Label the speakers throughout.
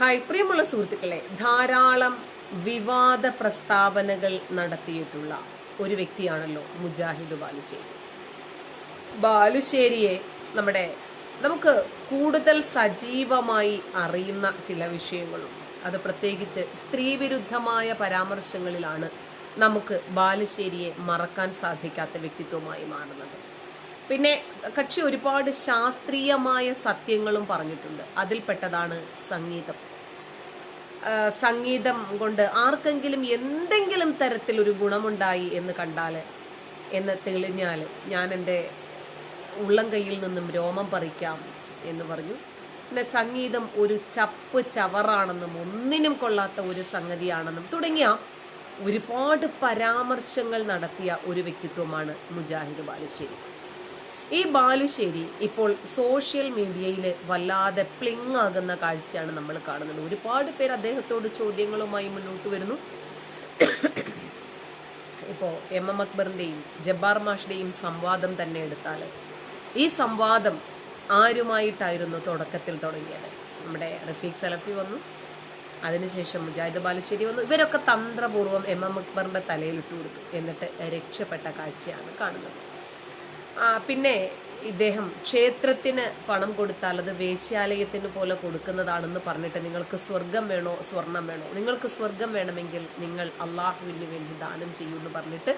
Speaker 1: Hi പ്രിയമുള്ള സുഹൃത്തുക്കളെ ധാരാളം വിവാദ പ്രസ്താവനകൾ നടത്തിയിട്ടുള്ള ഒരു വ്യക്തിയാണല്ലോ മുജാഹിദ് ബാലുശ്ശേരി. ബാലുശ്ശേരിയെ നമ്മുടെ നമുക്ക് കൂടുതൽ സജീവമായി അറിയുന്ന ചില വിഷയങ്ങളും അത് പ്രത്യേകിച്ച് സ്ത്രീവിരുദ്ധമായ പരാമർശങ്ങളിലാണ് നമുക്ക് ബാലുശ്ശേരിയെ മറക്കാൻ സാധിക്കാത്ത വ്യക്തിത്വമായി മാറുന്നത്. പിന്നെ കക്ഷി ഒരുപാട് ശാസ്ത്രീയമായ സത്യങ്ങളും പറഞ്ഞിട്ടുണ്ട്. അതിൽപ്പെട്ടതാണ് സംഗീതം. സംഗീതം കൊണ്ട് ആർക്കെങ്കിലും എന്തെങ്കിലും തരത്തിലൊരു ഗുണമുണ്ടായി എന്ന് കണ്ടാൽ എന്ന് തെളിഞ്ഞാൽ ഞാൻ എന്റെ ഉള്ളം കയ്യിൽ നിന്നും രോമം പറിക്കാം എന്ന് പറഞ്ഞു. പിന്നെ സംഗീതം ഒരു ചപ്പ് ചവറാണെന്നും ഒന്നിനും കൊള്ളാത്ത ഒരു സംഗതിയാണെന്നും തുടങ്ങിയ ഒരുപാട് പരാമർശങ്ങൾ നടത്തിയ ഒരു വ്യക്തിത്വമാണ് മുജാഹിദ് ബാലുശ്ശേരി. ഈ ബാലുശ്ശേരി ഇപ്പോൾ സോഷ്യൽ മീഡിയയിൽ വല്ലാതെ പ്ലിങ് ആകുന്ന കാഴ്ചയാണ് നമ്മൾ കാണുന്നത്. ഒരുപാട് പേർ അദ്ദേഹത്തോട് ചോദ്യങ്ങളുമായി മുന്നോട്ട് വരുന്നു. ഇപ്പോൾ എം എം അക്ബറിന്റെയും ജബ്ബാർ മാഷിന്റെയും സംവാദം തന്നെ എടുത്താൽ ഈ സംവാദം ആരുമായിട്ടായിരുന്നു തുടക്കത്തിൽ തുടങ്ങിയത്? നമ്മുടെ റഫീഖ് സലഫി വന്നു അതിനുശേഷം മുജാഹിദ് ബാലുശ്ശേരി വന്നു. ഇവരൊക്കെ തന്ത്രപൂർവം എം എം അക്ബറിന്റെ തലയിൽ ഇട്ടു കൊടുത്തു എന്നിട്ട് രക്ഷപ്പെട്ട കാഴ്ചയാണ് കാണുന്നത്. പിന്നെ ഇദ്ദേഹം ക്ഷേത്രത്തിന് പണം കൊടുത്താൽ അത് വേശ്യാലയത്തിന് പോലെ കൊടുക്കുന്നതാണെന്ന് പറഞ്ഞിട്ട് നിങ്ങൾക്ക് സ്വർഗം വേണോ സ്വർണം വേണോ? നിങ്ങൾക്ക് സ്വർഗം വേണമെങ്കിൽ നിങ്ങൾ അള്ളാഹുവിന് വേണ്ടി ദാനം ചെയ്യൂ എന്ന് പറഞ്ഞിട്ട്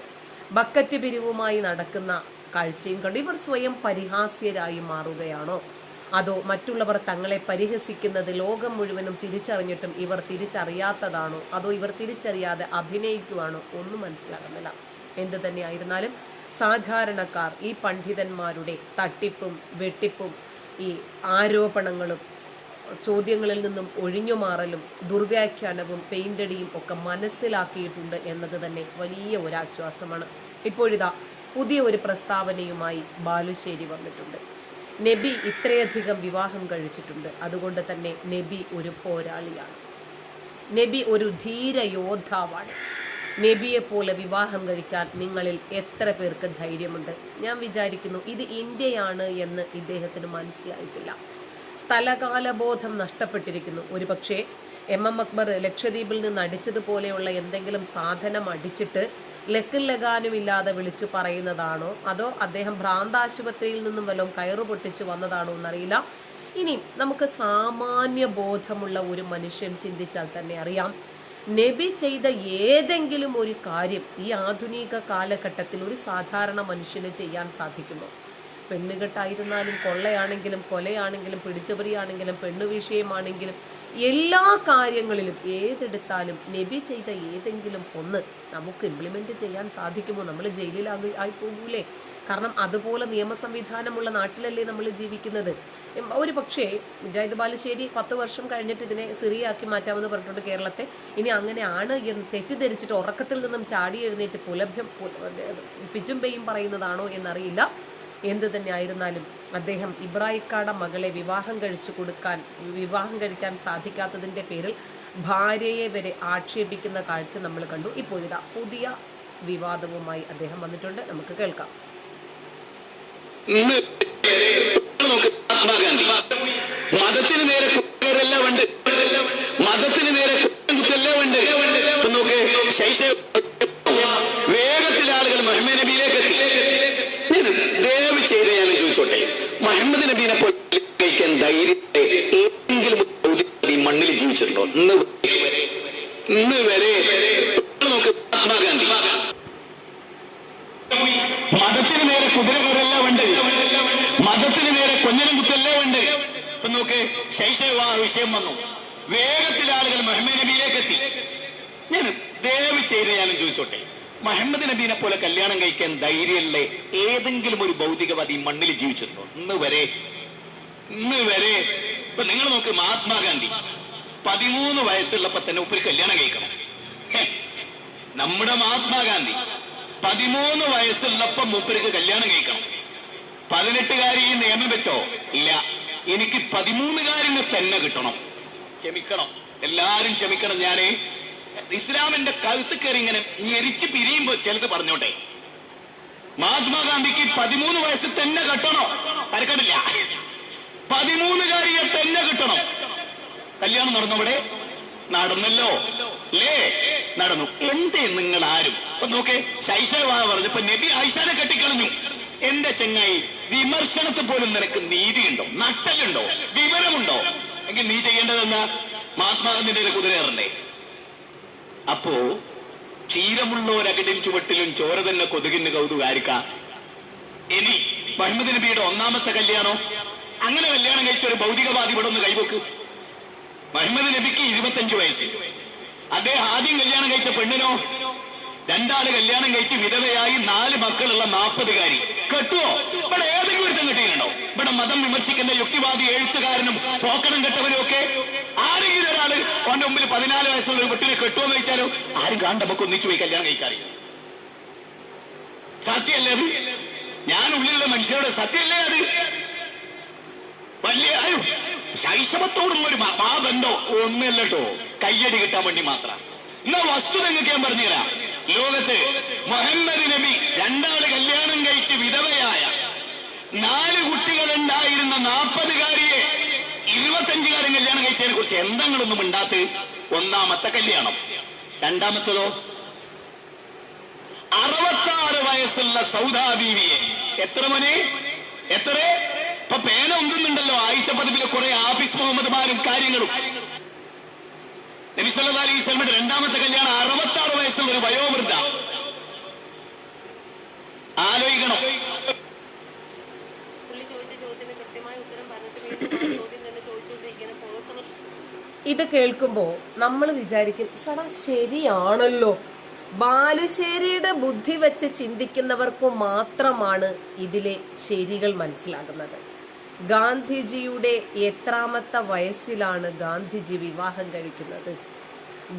Speaker 1: ബക്കറ്റ് പിരിവുമായി നടക്കുന്ന കാഴ്ചയും കണ്ടു. ഇവർ സ്വയം പരിഹാസ്യരായി മാറുകയാണോ? അതോ മറ്റുള്ളവർ തങ്ങളെ പരിഹസിക്കുന്നത് ലോകം മുഴുവനും തിരിച്ചറിഞ്ഞിട്ടും ഇവർ തിരിച്ചറിയാത്തതാണോ? അതോ ഇവർ തിരിച്ചറിയാതെ അഭിനയിക്കുവാണോ? ഒന്നും മനസ്സിലാകുന്നില്ല. എന്ത് തന്നെയായിരുന്നാലും സാധാരണക്കാർ ഈ പണ്ഡിതന്മാരുടെ തട്ടിപ്പും വെട്ടിപ്പും ഈ ആരോപണങ്ങളും ചോദ്യങ്ങളിൽ നിന്നും ഒഴിഞ്ഞുമാറലും ദുർവ്യാഖ്യാനവും പെയിന്റടിയും ഒക്കെ മനസ്സിലാക്കിയിട്ടുണ്ട് എന്നത് തന്നെ വലിയ ഒരു ആശ്വാസമാണ് ഇപ്പോഴിതാ പുതിയ ഒരു പ്രസ്താവനയുമായി ബാലുശ്ശേരി വന്നിട്ടുണ്ട്. നബി ഇത്രയധികം വിവാഹം കഴിച്ചിട്ടുണ്ട്. അതുകൊണ്ട് തന്നെ നബി ഒരു പോരാളിയാണ്. നബി ഒരു ധീര യോദ്ധാവാണ് നബിയെ പോലെ വിവാഹം കഴിക്കാൻ നിങ്ങളിൽ എത്ര പേർക്ക് ധൈര്യമുണ്ട്? ഞാൻ വിചാരിക്കുന്നു ഇത് ഇന്ത്യയാണ് എന്ന് ഇദ്ദേഹത്തിന് മനസ്സിലായിട്ടില്ല. സ്ഥലകാലബോധം നഷ്ടപ്പെട്ടിരിക്കുന്നു. ഒരുപക്ഷെ എം എം അക്ബർ ലക്ഷദ്വീപിൽ നിന്ന് അടിച്ചതുപോലെയുള്ള എന്തെങ്കിലും സാധനം അടിച്ചിട്ട് ലക്കിൽ ലഗാനും ഇല്ലാതെ വിളിച്ചു പറയുന്നതാണോ? അതോ അദ്ദേഹം ഭ്രാന്താശുപത്രിയിൽ നിന്നും വല്ലതും കയറു പൊട്ടിച്ചു വന്നതാണോ എന്നറിയില്ല. ഇനി നമുക്ക് സാമാന്യ ബോധമുള്ള ഒരു മനുഷ്യൻ ചിന്തിച്ചാൽ തന്നെ അറിയാം. നബി ചെയ്ത ഏതെങ്കിലും ഒരു കാര്യം ഈ ആധുനിക കാലഘട്ടത്തിൽ ഒരു സാധാരണ മനുഷ്യന് ചെയ്യാൻ സാധിക്കുമോ? പെണ്ണുകെട്ടായിരുന്നാലും കൊള്ളയാണെങ്കിലും കൊലയാണെങ്കിലും പിടിച്ചുപറിയാണെങ്കിലും പെണ്ണുവിഷയമാണെങ്കിലും എല്ലാ കാര്യങ്ങളിലും ഏതെടുത്താലും നബി ചെയ്ത ഏതെങ്കിലും ഒന്ന് നമുക്ക് ഇംപ്ലിമെന്റ് ചെയ്യാൻ സാധിക്കുമോ? നമ്മൾ ജയിലിലാകി ആയി പോകൂലേ? കാരണം അതുപോലെ നിയമ സംവിധാനമുള്ള നാട്ടിലല്ലേ നമ്മൾ ജീവിക്കുന്നത്. ഒരു പക്ഷേ മുജാഹിദ് ബാലുശ്ശേരി പത്ത് വർഷം കഴിഞ്ഞിട്ട് ഇതിനെ സിറിയാക്കി മാറ്റാമെന്ന് പറഞ്ഞിട്ടുണ്ട് കേരളത്തെ. ഇനി അങ്ങനെയാണ് എന്ന് തെറ്റിദ്ധരിച്ചിട്ട് ഉറക്കത്തിൽ നിന്നും ചാടി എഴുന്നേറ്റ് പുലഭ്യം പിജുംബയും പറയുന്നതാണോ എന്നറിയില്ല. എന്ത് തന്നെ ആയിരുന്നാലും അദ്ദേഹം ഇബ്രാഹിക്കാട മകളെ വിവാഹം കഴിച്ചു കൊടുക്കാൻ വിവാഹം കഴിക്കാൻ സാധിക്കാത്തതിന്റെ പേരിൽ ഭാര്യയെ വരെ ആക്ഷേപിക്കുന്ന കാഴ്ച നമ്മൾ കണ്ടു. ഇപ്പോഴിതാ പുതിയ വിവാദവുമായി അദ്ദേഹം വന്നിട്ടുണ്ട്. നമുക്ക് കേൾക്കാം.
Speaker 2: ഇന്ന് മഹാത്മാഗാന്ധി മതത്തിന് നേരെ ഉണ്ട്. മതത്തിന് നേരെ ഉണ്ട്. നോക്ക് ശൈശവ വേഗത്തിൽ ആളുകൾ മുഹമ്മദ് നബിയിലേക്ക് എത്തി. ഞാൻ ദയവ് ചെയ്ത് മുഹമ്മദ് നബീനെ പോലെ കഴിക്കാൻ ധൈര്യം ഏതെങ്കിലും ഈ മണ്ണിൽ ജീവിച്ചിട്ടുണ്ടോ? ഇന്ന് ഇന്ന് വരെ. നോക്ക് മഹാത്മാഗാന്ധി മതത്തിന് നേരെ കുതിര ഉണ്ട്. മതത്തിന് നേരെ കൊഞ്ഞനം കുത്തല്ലേ ഉണ്ട്. ഇപ്പൊ നോക്ക് ശൈശവ വിഷയം വന്നു. വേഗത്തിൽ ആളുകൾ മുഹമ്മദ് നബിയിലേക്ക് എത്തി. ഞാൻ ദയവ് ചെയ്ത് ഞാനും ചോദിച്ചോട്ടെ? മുഹമ്മദ് നബീനെ പോലെ കല്യാണം കഴിക്കാൻ ധൈര്യമല്ലേ ഏതെങ്കിലും ഒരു ഭൗതികവാദി മണ്ണിൽ ജീവിച്ചിട്ടുണ്ടോ? ഇന്ന് വരെ. ഇന്ന് വരെ. ഇപ്പൊ നിങ്ങൾ നോക്ക് മഹാത്മാഗാന്ധി പതിമൂന്ന് വയസ്സുള്ളപ്പോ തന്നെ ഉപ്പര് കല്യാണം കഴിക്കണം. നമ്മുടെ മഹാത്മാഗാന്ധി പതിമൂന്ന് വയസ്സുള്ളപ്പോ മൂപ്പർക്ക് കല്യാണം കഴിക്കണം പതിനെട്ടുകാരി നിയമം വെച്ചോ? ഇല്ല. എനിക്ക് പതിമൂന്നുകാരന് തന്നെ കിട്ടണം. ക്ഷമിക്കണം. എല്ലാരും ക്ഷമിക്കണം ഞാൻ. ഇസ്ലാമിന്റെ കഴുത്ത് കയറി ഇങ്ങനെ ഞെരിച്ച് പിരിയുമ്പോ ചിലത് പറഞ്ഞോട്ടെ. മഹാത്മാഗാന്ധിക്ക് പതിമൂന്ന് വയസ്സ് തന്നെ കെട്ടണോ. തരക്കടില്ല പതിമൂന്നുകാരിയെ തന്നെ കിട്ടണം. കല്യാണം നടന്നവിടെ? നടന്നല്ലോ. അല്ലേ? നടന്നു. എന്തേ നിങ്ങൾ ആരും ഇപ്പൊ നോക്കേ ശൈശവാ പറഞ്ഞപ്പോ നബി ആയിഷാനെ കെട്ടിക്കളഞ്ഞു. എന്റെ ചെങ്ങായി വിമർശനത്തിൽ പോലും നിനക്ക് നീതിയുണ്ടോ? നട്ടലുണ്ടോ? വിവരമുണ്ടോ? എങ്കിൽ നീ ചെയ്യേണ്ടതെന്നാ മഹാത്മാഗാന്ധിന്റെ കുതിര കയറണ്ടേ? അപ്പോ ക്ഷീരമുള്ള ഒരകടിൻ ചുവട്ടിലും ചോര തന്നെ കൊതുകിന് കൗതുകാരിക്ക. ഇനി മഹമ്മദ് നബിയുടെ ഒന്നാമത്തെ കല്യാണോ? അങ്ങനെ കല്യാണം കഴിച്ച ഒരു ഭൗതികവാദി ഇവിടെ ഒന്ന് കൈവക്ക്. മഹമ്മദ് നബിക്ക് ഇരുപത്തഞ്ച് വയസ്സ്. അദ്ദേഹം ആദ്യം കല്യാണം കഴിച്ച പെണ്ണിനോ? രണ്ടാൾ കല്യാണം കഴിച്ച് വിധവയായി നാല് മക്കളുള്ള നാൽപ്പതുകാരി കെട്ടുവോ? ഇവിടെ ഏതെങ്കിലും ഒരുത്തം കിട്ടിയിട്ടുണ്ടോ? ഇവിടെ മതം വിമർശിക്കുന്ന യുക്തിവാദി എഴുത്തുകാരനും പോക്കണം കെട്ടവരും ഒക്കെ ആരെങ്കിലും ഒരാൾ അവന്റെ മുമ്പിൽ പതിനാല് വയസ്സുള്ള ഒരു കുട്ടിനെ കെട്ടുവോ എന്ന് ആരും കാണ്ട നമുക്ക് ഒന്നിച്ചു പോയി കല്യാണം കഴിക്കാറില്ല സത്യമല്ലേ അത്? ഞാൻ ഉള്ളിലുള്ള മനുഷ്യരോട് സത്യല്ലേ അത്? വലിയ അയ്യോ ശൈശവത്തോടും ഒരു മാബന്ധോ ഒന്നല്ലോ കയ്യടി കിട്ടാൻ വേണ്ടി മാത്രമാണ് എന്നാ വസ്തുത നിങ്ങൾക്ക് ഞാൻ പറഞ്ഞുതരാം. ലോകത്ത് മുഹമ്മദ് നബി രണ്ടാൾ കല്യാണം കഴിച്ച് വിധവയായ നാല് കുട്ടികൾ ഉണ്ടായിരുന്ന നാൽപ്പതുകാരിയെ ഇരുപത്തഞ്ചുകാരൻ കല്യാണം കഴിച്ചതിനെ കുറിച്ച് എന്തെങ്കിലൊന്നും ഉണ്ടാത്ത് ഒന്നാമത്തെ കല്യാണം. രണ്ടാമത്തതോ? അറുപത്താറ് വയസ്സുള്ള സൗദാ ബീവിയെ. എത്ര മോനെ? എത്ര? ഇപ്പൊ പേന ഉന്തുന്നുണ്ടല്ലോ. ആഴ്ച പതിപ്പിലെ കുറെ ആഫീസ് മുഹമ്മദ്മാരും കാര്യങ്ങളും. നബിസല്ലാ അലൈഹി സ്വലമിന്റെ രണ്ടാമത്തെ കല്യാണം അറുപത്താറ് വയസ്സുള്ള ഒരു വയോവൃദ്ധ. ആലോചിക്കണം.
Speaker 1: ഇത് കേൾക്കുമ്പോ നമ്മൾ വിചാരിക്കും ചേടാ ശരിയാണല്ലോ. ബാലുശ്ശേരിയുടെ ബുദ്ധി വെച്ച് ചിന്തിക്കുന്നവർക്കു മാത്രമാണ് ഇതിലെ ശരികൾ മനസ്സിലാകുന്നത്. ഗാന്ധിജിയുടെ എത്രാമത്തെ വയസ്സിലാണ് ഗാന്ധിജി വിവാഹം കഴിക്കുന്നത്.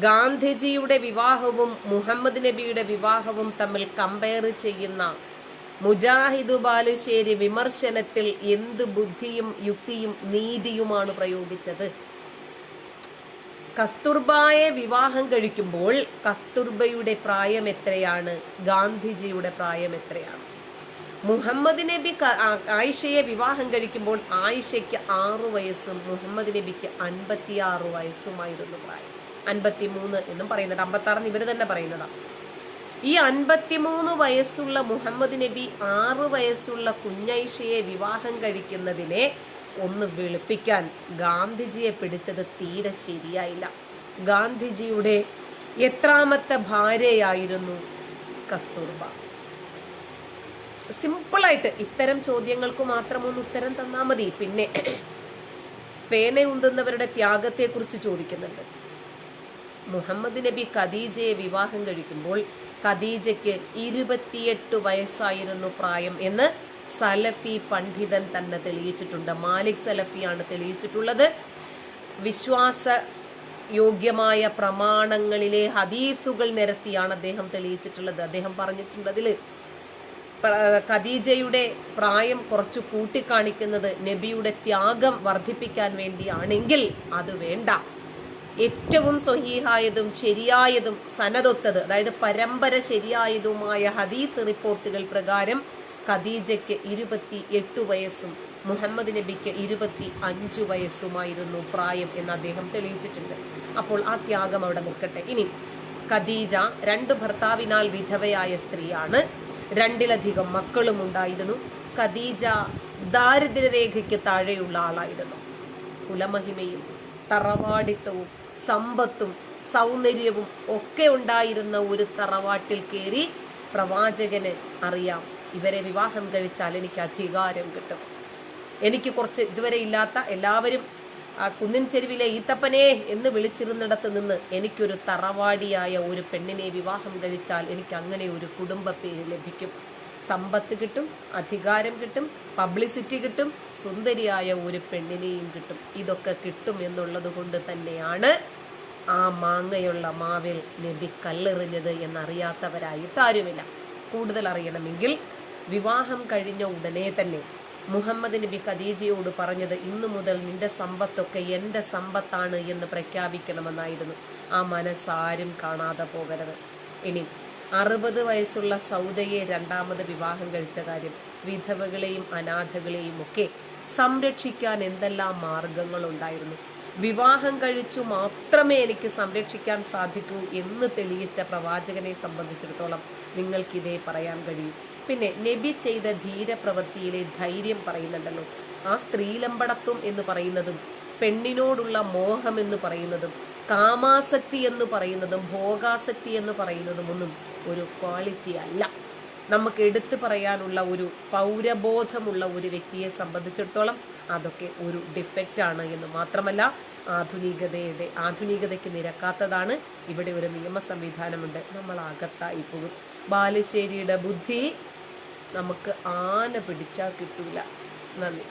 Speaker 1: ഗാന്ധിജിയുടെ വിവാഹവും മുഹമ്മദ് നബിയുടെ വിവാഹവും തമ്മിൽ കമ്പയർ ചെയ്യുന്ന മുജാഹിദു ബാലുശ്ശേരി വിമർശനത്തിൽ എന്ത് ബുദ്ധിയും യുക്തിയും നീതിയുമാണ് പ്രയോഗിച്ചത്. കസ്തൂർബായെ വിവാഹം കഴിക്കുമ്പോൾ കസ്തൂർബയുടെ പ്രായം എത്രയാണ്? ഗാന്ധിജിയുടെ പ്രായം എത്രയാണ്? മുഹമ്മദ് നബി ആയിഷയെ വിവാഹം കഴിക്കുമ്പോൾ ആയിഷയ്ക്ക് ആറു വയസ്സും മുഹമ്മദ് നബിക്ക് അൻപത്തിയാറ് വയസ്സുമായിരുന്നു പ്രായം. അൻപത്തി മൂന്ന് എന്നും പറയുന്നുണ്ട്. അമ്പത്താറെന്ന് ഇവർ തന്നെ പറയുന്നതാണ് ഈ അൻപത്തിമൂന്ന് വയസ്സുള്ള മുഹമ്മദ് നബി ആറ് വയസ്സുള്ള കുഞ്ഞൈഷയെ വിവാഹം കഴിക്കുന്നതിനെ ഒന്ന് വെളുപ്പിക്കാൻ ഗാന്ധിജിയെ പിടിച്ചത് തീരെ ശരിയായില്ല. ഗാന്ധിജിയുടെ എത്രാമത്തെ ഭാര്യയായിരുന്നു കസ്തൂർബ. സിമ്പിളായിട്ട് ഇത്തരം ചോദ്യങ്ങൾക്ക് മാത്രം ഒന്ന് ഉത്തരം തന്നാൽ മതി. പിന്നെ പേന ഉന്തുന്നവരുടെ ത്യാഗത്തെക്കുറിച്ച് ചോദിക്കുന്നുണ്ട്. മുഹമ്മദ് നബി ഖദീജയെ വിവാഹം കഴിക്കുമ്പോൾ ഖദീജയ്ക്ക് ഇരുപത്തിയെട്ട് വയസ്സായിരുന്നു പ്രായം എന്ന് സലഫി പണ്ഡിതൻ തന്നെ തെളിയിച്ചിട്ടുണ്ട്. മാലിക് സലഫിയാണ് തെളിയിച്ചിട്ടുള്ളത്. വിശ്വാസ യോഗ്യമായ പ്രമാണങ്ങളിലെ ഹദീസുകൾ നിരത്തിയാണ് അദ്ദേഹം തെളിയിച്ചിട്ടുള്ളത്. അദ്ദേഹം പറഞ്ഞിട്ടുണ്ട് അതിൽ ഖദീജയുടെ പ്രായം കുറച്ച് കൂട്ടിക്കാണിക്കുന്നത് നബിയുടെ ത്യാഗം വർദ്ധിപ്പിക്കാൻ വേണ്ടിയാണെങ്കിൽ അത് വേണ്ട. ഏറ്റവും സ്വഹീഹായതും ശരിയായതും സനതൊത്തത് അതായത് പരമ്പര ശരിയായതുമായ ഹദീസ് റിപ്പോർട്ടുകൾ പ്രകാരം ഖദീജയ്ക്ക് ഇരുപത്തി എട്ട് വയസ്സും മുഹമ്മദ് നബിക്ക് ഇരുപത്തി അഞ്ചു വയസ്സുമായിരുന്നു പ്രായം എന്ന് അദ്ദേഹം തെളിയിച്ചിട്ടുണ്ട്. അപ്പോൾ ആ ത്യാഗം അവിടെ നിൽക്കട്ടെ. ഇനി ഖദീജ രണ്ട് ഭർത്താവിനാൽ വിധവയായ സ്ത്രീയാണ്. രണ്ടിലധികം മക്കളും ഉണ്ടായിരുന്നു. ഖദീജ ദാരിദ്ര്യരേഖയ്ക്ക് താഴെയുള്ള ആളായിരുന്നു. കുലമഹിമയും തറവാടിത്തവും സമ്പത്തും സൗന്ദര്യവും ഒക്കെ ഉണ്ടായിരുന്ന ഒരു തറവാട്ടിൽ കയറി പ്രവാചകന് അറിയാം ഇവരെ വിവാഹം കഴിച്ചാൽ എനിക്ക് അധികാരം കിട്ടും. എനിക്ക് കുറച്ച് ഇതുവരെ ഇല്ലാത്ത എല്ലാവരും ആ കുന്നിൻ ചെരുവിലെ ഈത്തപ്പനെ എന്ന് വിളിച്ചിരുന്നിടത്ത് നിന്ന് എനിക്കൊരു തറവാടിയായ ഒരു പെണ്ണിനെ വിവാഹം കഴിച്ചാൽ എനിക്ക് അങ്ങനെ ഒരു കുടുംബ പേര് ലഭിക്കും. സമ്പത്ത് കിട്ടും അധികാരം കിട്ടും പബ്ലിസിറ്റി കിട്ടും സുന്ദരിയായ ഒരു പെണ്ണിനെയും കിട്ടും. ഇതൊക്കെ കിട്ടും എന്നുള്ളത് കൊണ്ട് തന്നെയാണ് ആ മാങ്ങയുള്ള മാവിൽ നബി കല്ലെറിഞ്ഞത് എന്നറിയാത്തവരായിട്ട് ആരുമില്ല. കൂടുതൽ അറിയണമെങ്കിൽ വിവാഹം കഴിഞ്ഞ ഉടനെ തന്നെ മുഹമ്മദ് നബി ഖദീജയോട് പറഞ്ഞത് ഇന്നു മുതൽ നിന്റെ സമ്പത്തൊക്കെ എന്റെ സമ്പത്താണ് എന്ന് പ്രഖ്യാപിക്കണമെന്നായിരുന്നു. ആ മനസ്സാരും കാണാതെ പോകരുത്. ഇനി അറുപത് വയസ്സുള്ള സൗദയെ രണ്ടാമത് വിവാഹം കഴിച്ച കാര്യം വിധവകളെയും അനാഥകളെയും ഒക്കെ സംരക്ഷിക്കാൻ എന്തെല്ലാം മാർഗങ്ങളുണ്ടായിരുന്നു വിവാഹം കഴിച്ചു മാത്രമേ എനിക്ക് സംരക്ഷിക്കാൻ സാധിക്കൂ എന്ന് തെളിയിച്ച പ്രവാചകനെ സംബന്ധിച്ചിടത്തോളം നിങ്ങൾക്കിതേ പറയാൻ കഴിയും. പിന്നെ നബി ചെയ്ത ധീരപ്രവൃത്തിയിലെ ധൈര്യം പറയുന്നുണ്ടല്ലോ. ആ സ്ത്രീലമ്പടത്വം എന്ന് പറയുന്നതും പെണ്ണിനോടുള്ള മോഹം എന്ന് പറയുന്നതും കാമാസക്തി എന്ന് പറയുന്നതും ഭോഗാസക്തി എന്ന് പറയുന്നതും ഒന്നും ഒരു ക്വാളിറ്റി അല്ല. നമുക്ക് എടുത്തു പറയാനുള്ള ഒരു പൗരബോധമുള്ള ഒരു വ്യക്തിയെ സംബന്ധിച്ചിടത്തോളം അതൊക്കെ ഒരു ഡിഫക്റ്റ് ആണ് എന്ന് മാത്രമല്ല ആധുനികതയുടെ ആധുനികതയ്ക്ക് നിരക്കാത്തതാണ് ഇവിടെ ഒരു നിയമ സംവിധാനമുണ്ട് നമ്മൾ അകത്തായി പോകും. ബാലുശ്ശേരിയുടെ ബുദ്ധി നമുക്ക് ആന പിടിച്ചാൽ കിട്ടില്ല നന്ദി.